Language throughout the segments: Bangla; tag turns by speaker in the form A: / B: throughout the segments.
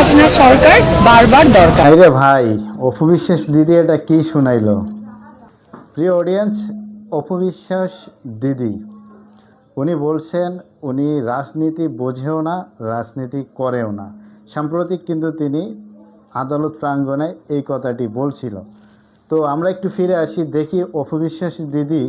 A: হাসিনা সরকার বারবার দরকার।
B: রে ভাই, অপবিশ্বাস দিদি এটা কি শুনাইলো? প্রিয় অডিয়েন্স অপবিশ্বাস দিদি, উনি বলছেন, উনি রাজনীতি বোঝেও না, রাজনীতি করেও না। সাম্প্রতিক কিন্তু তিনি আদালত প্রাঙ্গণে এই কথাটি বলছিল। তো আমরা একটু ফিরে আসি, দেখি অপবিশ্বাস দিদি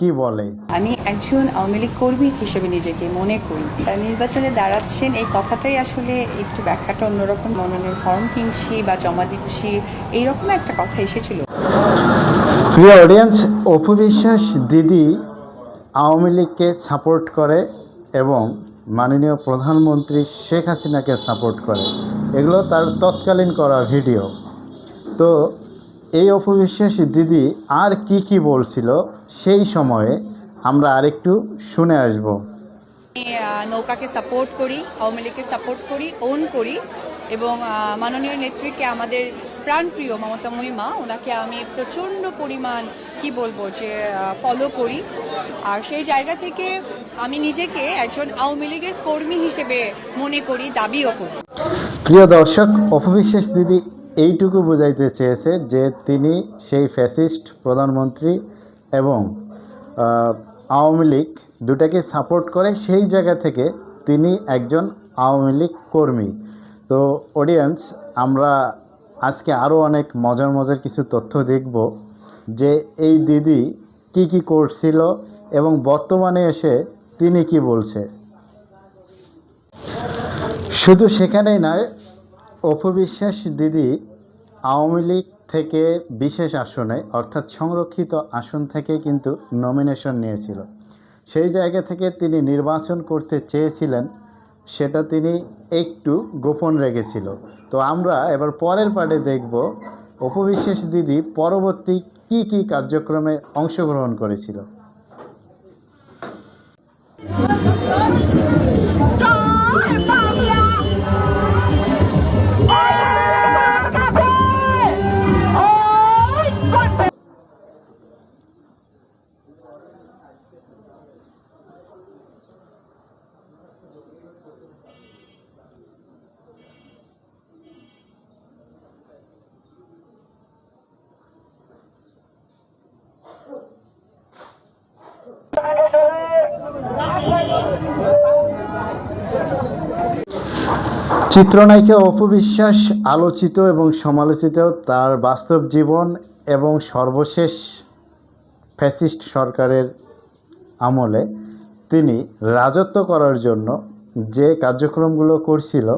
B: কি বলে?
C: আমি একজন আওয়ামী লীগ কর্মী হিসেবে নিজেকে মনে করি। তারা নির্বাচনে দাঁড়াচ্ছেন এই কথাটাই আসলে একটু ব্যাখ্যাটা অন্যরকম মনোনয়ন ফর্ম কিনছি বা জমা দিচ্ছি এইরকম একটা কথা এসেছিল।
B: প্রিয় অডিয়েন্স অপবিশ্বাস দিদি আওয়ামী লীগকে সাপোর্ট করে এবং মাননীয় প্রধানমন্ত্রী শেখ হাসিনাকে সাপোর্ট করে। এগুলো তার তৎকালীন করা ভিডিও তো এই অপবিশ্বাস দিদি আর কি কি বলছিল সেই সময়ে আমরা আরেকটু শুনে আসব।
C: নৌকাকে সাপোর্ট করি আওয়ামী লীগকে সাপোর্ট করি ওন করি এবং মাননীয় নেত্রীকে আমাদের প্রাণপ্রিয় মমতা মহিমা ওনাকে আমি প্রচণ্ড পরিমাণ কি বলব যে ফলো করি। আর সেই জায়গা থেকে আমি নিজেকে একজন আওয়ামী লীগের কর্মী হিসেবে মনে করি দাবিও করি।
B: প্রিয় দর্শক অপবিশ্বাস দিদি এইটুকু বোঝাইতে চেয়েছে যে তিনি সেই ফ্যাসিস্ট প্রধানমন্ত্রী এবং আওয়ামী লীগ দুটাকে সাপোর্ট করে সেই জায়গা থেকে তিনি একজন আওয়ামী লীগ কর্মী। তো অডিয়েন্স আমরা আজকে আরও অনেক মজার মজার কিছু তথ্য দেখব যে এই দিদি কি কি করছিল এবং বর্তমানে এসে তিনি কি বলছে। শুধু সেখানেই নয় অপবিশ্বাস দিদি আওয়ামী লীগ থেকে বিশেষ আসনে, অর্থাৎ সংরক্ষিত আসন থেকে কিন্তু নমিনেশন নিয়েছিল। সেই জায়গা থেকে তিনি নির্বাচন করতে চেয়েছিলেন, সেটা তিনি একটু গোপন রেখেছিল। তো আমরা এবার পরের পার্টে দেখব অপবিশ্বাস দিদি পরবর্তী কি কি কার্যক্রমে অংশগ্রহণ করেছিল। চিত্রনায়িকা অপবিশ্বাস আলোচিত এবং সমালোচিত তার বাস্তব জীবন এবং সর্বশেষ ফ্যাসিস্ট সরকারের আমলে তিনি রাজত্ব করার জন্য যে কার্যক্রমগুলো করছিল